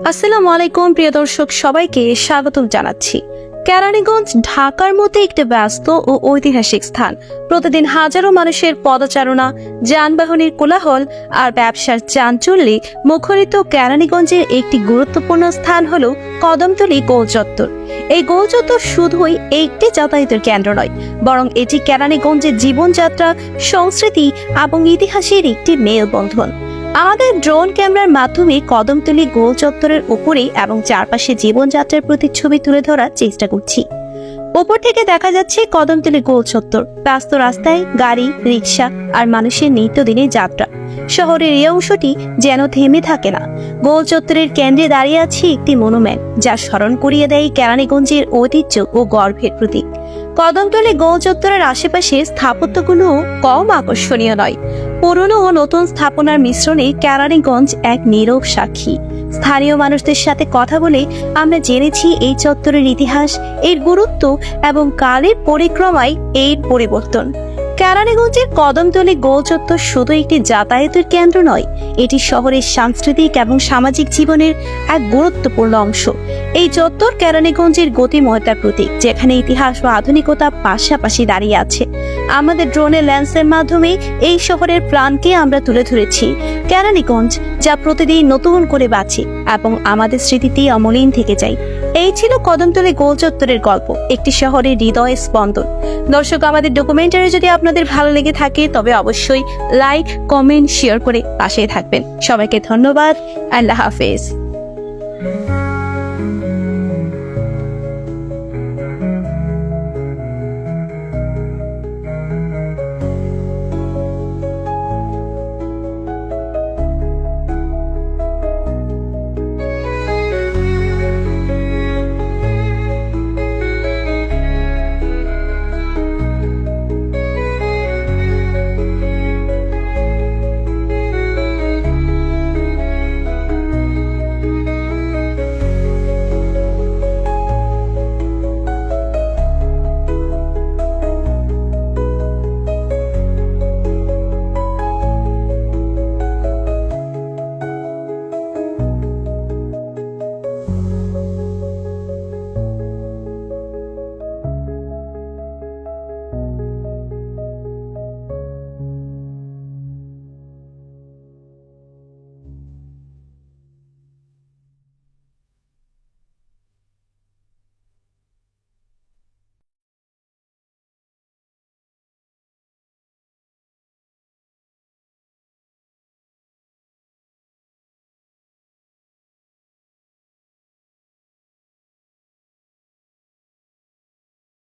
আসসালামু আলাইকুম, প্রিয় দর্শক, সবাইকে স্বাগতম জানাচ্ছি। কেরানীগঞ্জ, ঢাকার মধ্যে একটি ব্যস্ত ও ঐতিহাসিক স্থান। প্রতিদিন হাজারো মানুষের পদচারণা, যানবাহনের কোলাহল আর ব্যবসার চাঞ্চল্যে মুখরিত কেরানীগঞ্জের একটি গুরুত্বপূর্ণ স্থান হল কদমতলী গোল চত্বর এই গোল চত্বর শুধুই একটি যাতায়াতের কেন্দ্র নয়, বরং এটি কেরানীগঞ্জের জীবনযাত্রা, সংস্কৃতি এবং ইতিহাসের একটি মেলবন্ধন। আমাদের ড্রোন ক্যামেরার মাধ্যমে কদমতলি গোল চত্বরের উপরে এবং চারপাশে জীবনযাত্রার প্রতিচ্ছবি তুলে ধরার চেষ্টা করছি। উপর থেকে দেখা যাচ্ছে কদমতলি গোল চত্বর। ব্যস্ত রাস্তায় গাড়ি রিক্সা আর মানুষের নিত্যদিনের যাত্রা। শহরের এই অংশটি যেন থেমে থাকে না। গোল চত্বরের কেন্দ্রে দাঁড়িয়ে আছে একটি মনুমেন্ট যা স্মরণ করিয়ে দেয় কেরানীগঞ্জের ঐতিহ্য ও গর্ভের প্রতীক। কদমতলী গোল চত্বরের আশেপাশে স্থাপত্যগুলো কম আকর্ষণীয় নয়। পুরনো ও নতুন স্থাপনার মিশ্রণে কেরানীগঞ্জ এক নীরব সাক্ষী। স্থানীয় মানুষদের সাথে কথা বলে আমরা জেনেছি এই চত্বরের ইতিহাস, এর গুরুত্ব এবং কালের পরিক্রমায় এর পরিবর্তন। কেরানীগঞ্জের কদমতলী গোল চত্বর শুধু একটি যাতায়াতের কেন্দ্র নয়, এটি শহরের সাংস্কৃতিক এবং সামাজিক জীবনের এক গুরুত্বপূর্ণ অংশ। এই চত্বর কেরানীগঞ্জের গতিময়তার প্রতীক, যেখানে ইতিহাস ও আধুনিকতা পাশাপাশি দাঁড়িয়ে আছে। আমাদের ড্রোনের ল্যান্সের মাধ্যমে এই শহরের প্রাণকে আমরা তুলে ধরেছি। কেরানীগঞ্জ, যা প্রতিদিন নতুন করে বাঁচে এবং আমাদের স্মৃতিতে অমলিন থেকে যায়। এই ছিল কদমতলী গোল চত্বরের গল্প, একটি শহরের হৃদয় স্পন্দন। দর্শক, আমাদের ডকুমেন্টারি যদি আপনাদের ভালো লেগে থাকে, তবে অবশ্যই লাইক কমেন্ট শেয়ার করে পাশে থাকবেন। সবাইকে ধন্যবাদ। আল্লাহ হাফেজ।